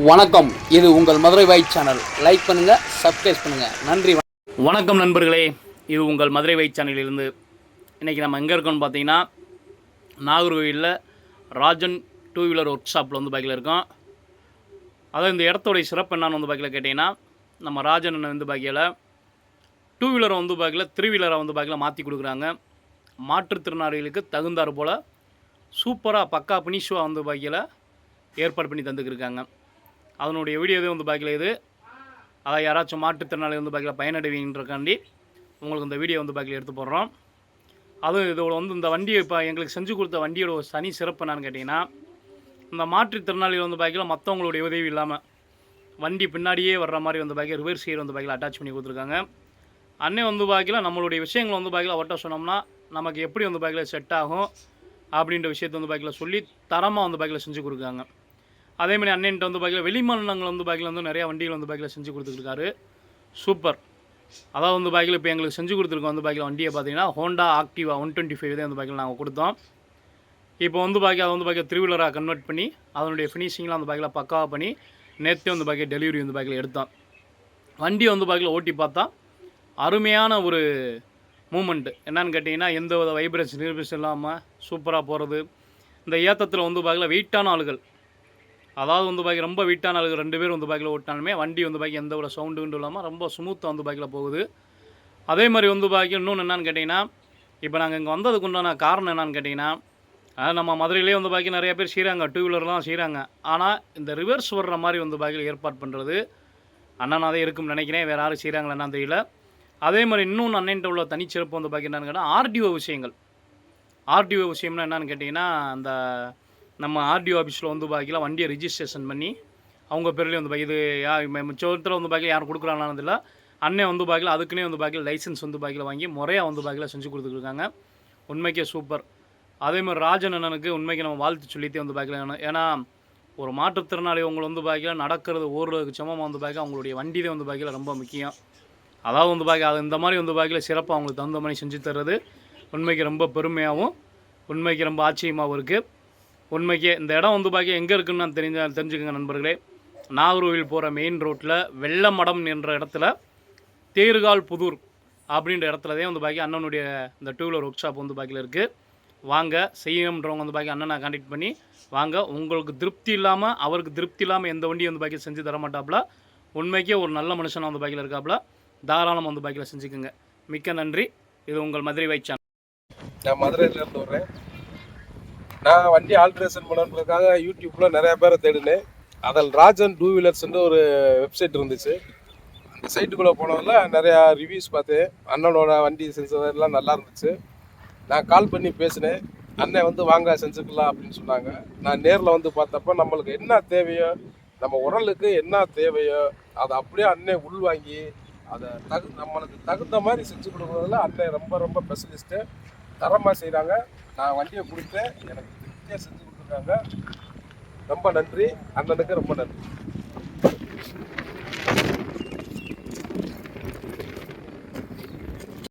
வணக்கம். இது உங்கள் மதுரை வை சேனல். லைக் பண்ணுங்க சப்ஸ்கிரைப் பண்ணுங்க. நன்றி வணக்கம். நண்பர்களே. இது உங்கள் மதுரை வை சேனலிலிருந்து. இன்றைக்கி நம்ம எங்கே இருக்கோம்னு பார்த்தீங்கன்னா நாகர்கோவிலில் ராஜன் டூ வீலர் ஒர்க் ஷாப்பில் வந்து பைக்கில் இருக்கோம். அதாவது இந்த இடத்தோடைய சிறப்பு என்னான்னு வந்து பைக்கில் கேட்டிங்கன்னா நம்ம ராஜன் அண்ணன் வந்து பைக்கில் டூ வீலரை வந்து பைக்கில் த்ரீ வீலரை வந்து பைக்கில் மாற்றி கொடுக்குறாங்க. மாற்றுத்திறனாளிகளுக்கு தகுந்தாறு போல் சூப்பராக பக்கா பினிஷுவாக வந்து பைக்கில் ஏற்பாடு பண்ணி தந்துக்கிருக்காங்க அதனுடைய வீடியோவே வந்து பைக்கில் இது. அதை யாராச்சும் மாற்றுத்திறனாளி வந்து பைக்கில் பயனடைவீங்கன்றக்காண்டி உங்களுக்கு இந்த வீடியோ வந்து பாக்கில் எடுத்து போடுறோம். அதுவும் இதோட வந்து இந்த வண்டியை இப்போ எங்களுக்கு செஞ்சு கொடுத்த வண்டியோட ஒரு தனி சிறப்பு என்னன்னு கேட்டிங்கன்னா இந்த மாற்றுத்திறனாளிகள் வந்து பாக்கில் மற்றவங்களுடைய உதவி இல்லாமல் வண்டி பின்னாடியே வர்ற மாதிரி வந்து பைக்கில் ரிவர்ஸ் கியர் வந்து பைக்கில் அட்டாச் பண்ணி கொடுத்துருக்காங்க. அன்னே வந்து பாக்கில் நம்மளுடைய விஷயங்கள் வந்து பாக்கில் அவர்கிட்ட சொன்னோம்னா நமக்கு எப்படி வந்து பைக்கில் செட் ஆகும் அப்படின்ற விஷயத்தை வந்து பாக்கில் சொல்லி தரமாக வந்து பைக்கில் செஞ்சு கொடுக்காங்க அதே மாதிரி அண்ணன்ட்ட வந்து பைக்கில் வெளிமாநிலங்கள் வந்து பைக்கில் வந்து நிறையா வண்டிகள் வந்து பைக்கில் செஞ்சு கொடுத்துருக்காரு சூப்பர் அதாவது வந்து பைக்கில் இப்போ எங்களுக்கு செஞ்சு கொடுத்துருக்கோம் வந்து பைக்கில் வண்டியை பார்த்தீங்கன்னா Honda Activa one twenty five தான் வந்து பைக்கில் நாங்கள் கொடுத்தோம் இப்போ வந்து பாக்கி அதை வந்து பாக்கி த்ரீ வீலராக கன்வெர்ட் பண்ணி அதனுடைய ஃபினிஷிங்லாம் வந்து பைக்கில் பக்காவாக பண்ணி நேற்றே வந்து பைக்கில் டெலிவரி வந்து பைக்கில் எடுத்தோம் வண்டி வந்து பாக்கில் ஓட்டி பார்த்தா அருமையான ஒரு மூமெண்ட்டு என்னன்னு கேட்டிங்கன்னா எந்த வித வைப்ரேஷன் நிரூபிஷன் இல்லாமல் சூப்பராக போகிறது இந்த ஏத்தத்தில் வந்து பார்க்கல வெயிட்டான ஆளுகள் அதாவது வந்து பாக்கி ரொம்ப வீட்டான ஆளுகள் ரெண்டு பேர் வந்து பாக்கில் ஓட்டினாலுமே வண்டி வந்து பாக்கி எந்த ஒரு சவுண்டு இல்லாமல் ரொம்ப ஸ்மூத்தாக வந்து பாக்கில் போகுது. அதே மாதிரி வந்து பாக்கி இன்னொன்று என்னென்னு கேட்டிங்கன்னா இப்போ நாங்கள் இங்கே வந்ததுக்கு உண்டான காரணம் என்னென்னு கேட்டிங்கன்னா நம்ம மதுரையிலே வந்து பாக்கி நிறைய பேர் செய்கிறாங்க டூ வீலர்லாம் செய்கிறாங்க ஆனால் இந்த ரிவர்ஸ் வர்ற மாதிரி வந்து பாக்கில் ஏற்பாடு பண்ணுறது அண்ணனாதே இருக்கும்னு நினைக்கிறேன். வேறு யாரும் செய்கிறாங்களா தெரியல. அதே மாதிரி இன்னொன்று அண்ணன்ட்ட உள்ள தனிச்சிறப்பு வந்து பாக்கி என்னன்னு கேட்டால் ஆர்டிஓ விஷயங்கள். ஆர்டிஓ விஷயம்னா என்னன்னு கேட்டிங்கன்னா அந்த நம்ம ஆர்டிஓ ஆஃபீஸில் வந்து பார்க்கலாம் வண்டியை ரிஜிஸ்ட்ரேஷன் பண்ணி அவங்க பேர்லேயே வந்து பார்க்க இது யா மிச்சத்தில் வந்து பார்க்கல யாரும் கொடுக்குறாங்கன்னு இல்லை அண்ணன் வந்து பார்க்கல அதுக்குன்னே வந்து பார்க்கல லைசன்ஸ் வந்து பார்க்கல வாங்கி முறையாக வந்து பார்க்கல செஞ்சு கொடுத்துருக்காங்க உண்மைக்கே சூப்பர் அதேமாதிரி ராஜன் அண்ணனுக்கு உண்மைக்கு நம்ம வாழ்த்து சொல்லித்தே வந்து பாக்கில ஏன்னா ஒரு மாற்றுத்திறனாளி உங்களை வந்து பார்க்கல நடக்கிறது ஓடுறதுக்கு சமமாக வந்து பார்க்க அவங்களுடைய வண்டியே வந்து பார்க்கல ரொம்ப முக்கியம். அதாவது வந்து பார்க்க அது இந்த மாதிரி வந்து பார்க்கல சிறப்பாக அவங்களுக்கு தகுந்த மாதிரி செஞ்சு தர்றது உண்மைக்கு ரொம்ப பெருமையாகவும் உண்மைக்கு ரொம்ப ஆச்சரியமாகவும் இருக்குது உண்மைக்கே இந்த இடம் வந்து பாக்கி எங்கே இருக்குன்னு நான் தெரிஞ்ச தெரிஞ்சுக்கோங்க நண்பர்களே. நாகர்கோவில் போகிற மெயின் ரோட்டில் வெள்ளமடம் என்ற இடத்துல தேர்கால் புதூர் அப்படின்ற இடத்துல தான் வந்து பாக்கி அண்ணனுடைய இந்த டூ வீலர் ஒர்க் ஷாப் வந்து பாக்கியில் இருக்குது வாங்க செய்யணுன்றவங்க வந்து பாக்கி அண்ணனை கான்டாக்ட் பண்ணி வாங்க உங்களுக்கு திருப்தி இல்லாமல் அவருக்கு திருப்தி இல்லாமல் எந்த வண்டியும் வந்து பாக்கி செஞ்சு தர மாட்டாப்புல உண்மைக்கே ஒரு நல்ல மனுஷனாக வந்து பாக்கியில் இருக்காப்புல தாராளமாக வந்து பாக்கியில் செஞ்சுக்குங்க. மிக்க நன்றி. இது உங்கள் மதுரை வைச்சான் நான் மதுரையிலேருந்து வர்றேன். நான் வண்டி ஆல்ட்ரேஷன் பண்ணுறதுக்காக யூடியூப்பில் நிறைய பேரை தேடினேன். அதில் ராஜன் டூ வீலர்ஸ்ன்ற ஒரு வெப்சைட் இருந்துச்சு. அந்த சைட்டுக்குள்ளே போனதில் நிறையா ரிவ்யூஸ் பார்த்தேன். அண்ணனோட வண்டி செஞ்சதெல்லாம் நல்லா இருந்துச்சு. நான் கால் பண்ணி பேசினேன். அண்ணன் வந்து வாங்க செஞ்சுக்கலாம் அப்படின்னு சொன்னாங்க. நான் நேரில் வந்து பார்த்தப்ப நம்மளுக்கு என்ன தேவையோ நம்ம உடலுக்கு என்ன தேவையோ அதை அப்படியே அண்ணன் உள்வாங்கி அதை தகு நம்மளுக்கு தகுந்த மாதிரி செஞ்சு கொடுக்குறதுல அண்ணன் ரொம்ப ரொம்ப ஸ்பெஷலிஸ்ட்டு தரமாக செய்கிறாங்க நான் வண்டியை கொடுத்தேன் எனக்கு திருப்தியாக செஞ்சு கொடுத்துருக்காங்க. ரொம்ப நன்றி. அண்ணனுக்கு ரொம்ப நன்றி.